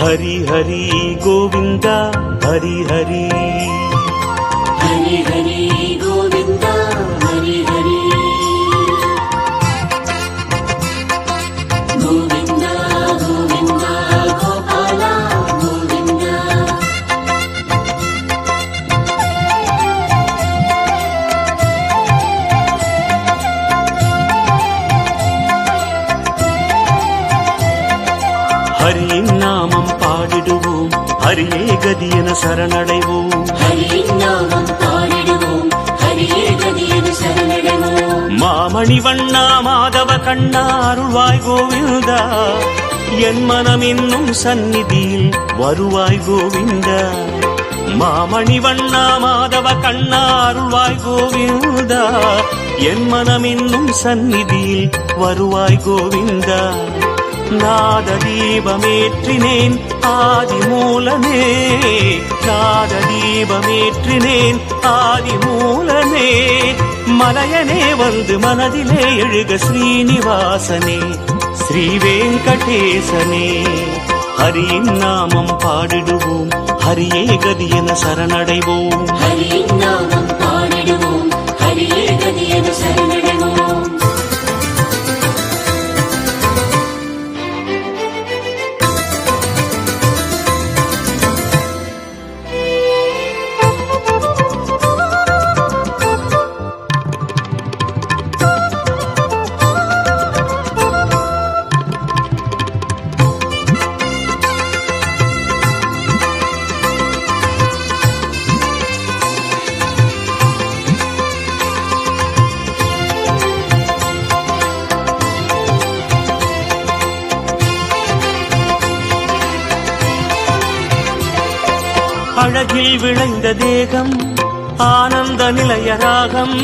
హరి హరి గోవింద హరి హరి. హరి హరి ஹரியின் நாமம் பாடிடுவோம். ஹரியே ஹரியே கதியது சரணடைவோம். மாமணி வண்ணா மாதவ கண்ணா அருள்வாய் கோவிந்தா. என் மனம் இன்னும் சந்நிதியில் வருவாய் கோவிந்தா. மாமணி வண்ணா மாதவ கண்ணா அருள்வாய் கோவிந்தா. என் மனம் இன்னும் சந்நிதியில் வருவாய் கோவிந்தா. நாத தீபமேற்றினேன் ஆதி மூலனே நாத தீபமேற்றினேன் ஆதி மூலனே மலையனே வந்து மனதிலே எழுக ஸ்ரீனிவாசனே. ஸ்ரீ வெங்கடேசனே ஹரியின் நாமம் பாடிடுவோம். ஹரியே கதி என சரணடைவோம். ஹரியின் நாமம் பாடிடுவோம். ஹரியே கதி என சரணடைவோம். அழகில் விளைந்த தேகம் ஆனந்த நிலைய ராகம்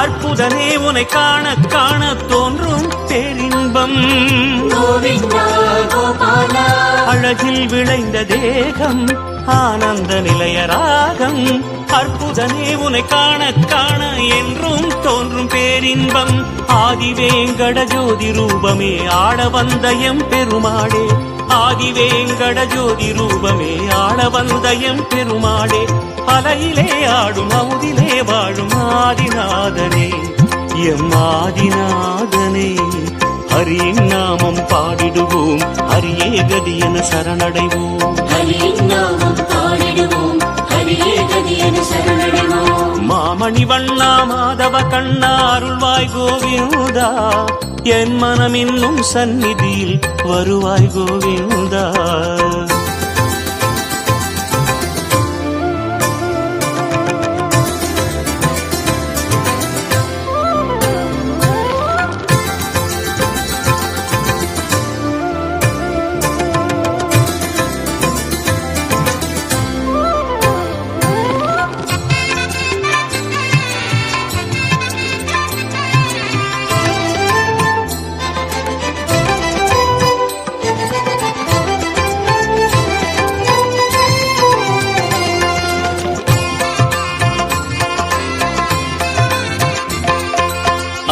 அற்புதனே உனை காண காண தோன்றும் பேரின்பம். அழகில் விளைந்த தேகம் ஆனந்த நிலைய ராகம் அற்புதனே உனை காண காண என்றும் தோன்றும் பேரின்பம். ஆதிவேங்கட ஜோதி ரூபமே ஆட வந்த எம் பெருமாளே ஆதிவேங்கட ஜோதி ரூபமே ஆள வந்த எம் பெருமாளே. அலையிலே ஆடும் அமுதிலே வாழும் ஆதிநாதனே. எம் ஆதிநாதனே ஹரியின் நாமம் பாடிடுவோம். ஹரியே கதியன சரணடைவோம். ஹரியின் நாமம் பாடிடுவோம். ஹரியே என சரணடைவோம். மாமணி வண்ணா மாதவ கண்ணா அருள்வாய் கோவிந்தா. என் மனம் இன்னும் சந்நிதியில் வருவாய் கோவிந்தா.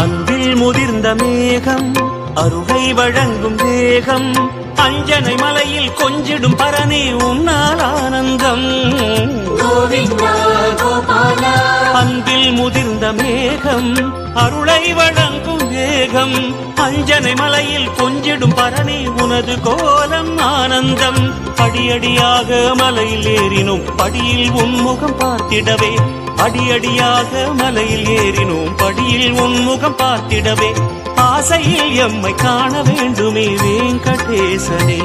அன்பில் முதிர்ந்த மேகம் அருகை வழங்கும் தேகம் அஞ்சனை மலையில் கொஞ்சிடும் பரணி உன்னால் ஆனந்தம். அன்பில் முதிர்ந்த மேகம் அருளை வழங்கும் வேகம் அஞ்சனை மலையில் கொஞ்சிடும் பரணி உனது கோலம் ஆனந்தம். அடியடியாக மலையில் ஏறினோம் படியில் உன்முகம் பார்த்திடவே. அடியடியாக மலையில் ஏறினோம் படியில் உன்முகம் பார்த்திடவே. ஆசையில் எம்மை காண வேண்டுமே வெங்கடேசனே.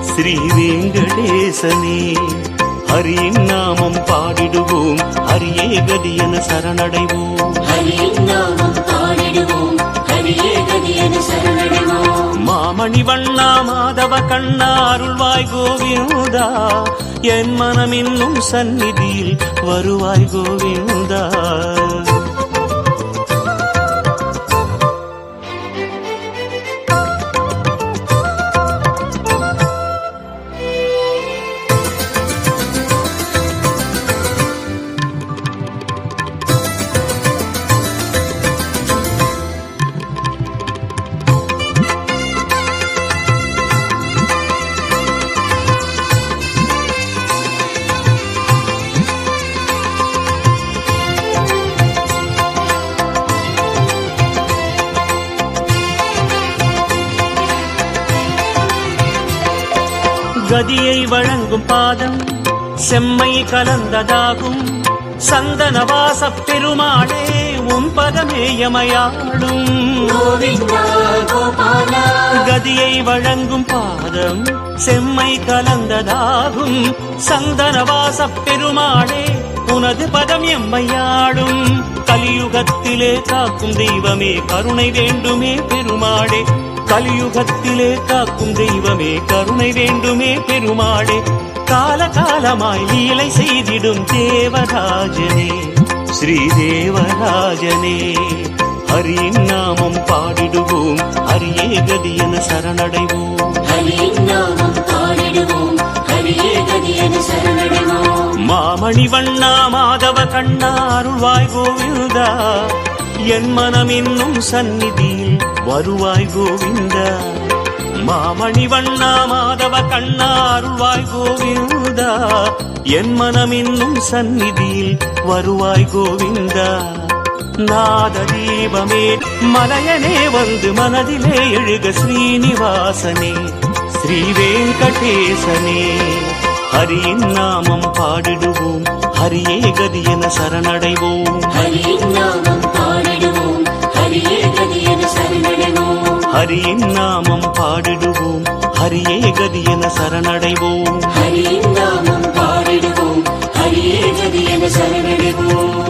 ஸ்ரீ வெங்கடேசனே. ஹரியின் நாமம் பாடிடுவோம் ஹரியே ஹரியே கதியது சரணடைவோம். மாமணி வண்ணா மாதவ கண்ணா அருள்வாய் கோவிந்தா. என் மனம் இன்னும் சந்நிதியில் வருவாய் கோவிந்தா. மதியை வழங்கும் பாதம் செம்மை கலந்ததாகும். சந்தனவாச பெருமாளே உம் பதமேயமையாளும் கோவிந்தா கதியை வழங்கும் பாதம் செம்மை கலந்ததாகும். சந்தனவாச பெருமாளே உனது பதம் எம்மையாடும் கலியுகத்திலே காக்கும் தெய்வமே கருணை வேண்டுமே பெருமாளே. கலியுகத்திலே காக்கும் தெய்வமே கருணை வேண்டுமே பெருமாளே. கால காலமாய் லீலை செய்திடும் தேவராஜனே ஸ்ரீதேவராஜனே. ஹரியின் நாமம் பாடிடுவோம் ஹரியே கதி என சரணடைவோம். ஹரியின் நாமம் பாடிடுவோம் ஹரியே கதி என சரணடைவோம். மாமணி வண்ணா மாதவ கண்ணா அருள்வாய் கோவிந்தா. என் மனம் இன்னும் சந்நிதியில் வருவாய் கோவிந்தா. மாமணி வண்ணா மாதவ கண்ணா அருள்வாய் கோவிந்தா. என் மனம் இன்னும் சந்நிதியில் வருவாய் கோவிந்தா. நாத தீபமே மலையனே வந்து மனதிலே எழுக ஸ்ரீனிவாசனே. ஸ்ரீ வெங்கடேசனே ஹரியின் நாமம் பாடிடுவோம். ஹரியே கதி என சரணடைவோம். ஹரியின் நாமம் ஹரியின் நாமம் பாடிடுவோம். ஹரியே கதி என சரணடைவோம். ஹரியின் நாமம் பாடிடுவோம். ஹரியே கதி என சரணடைவோம்.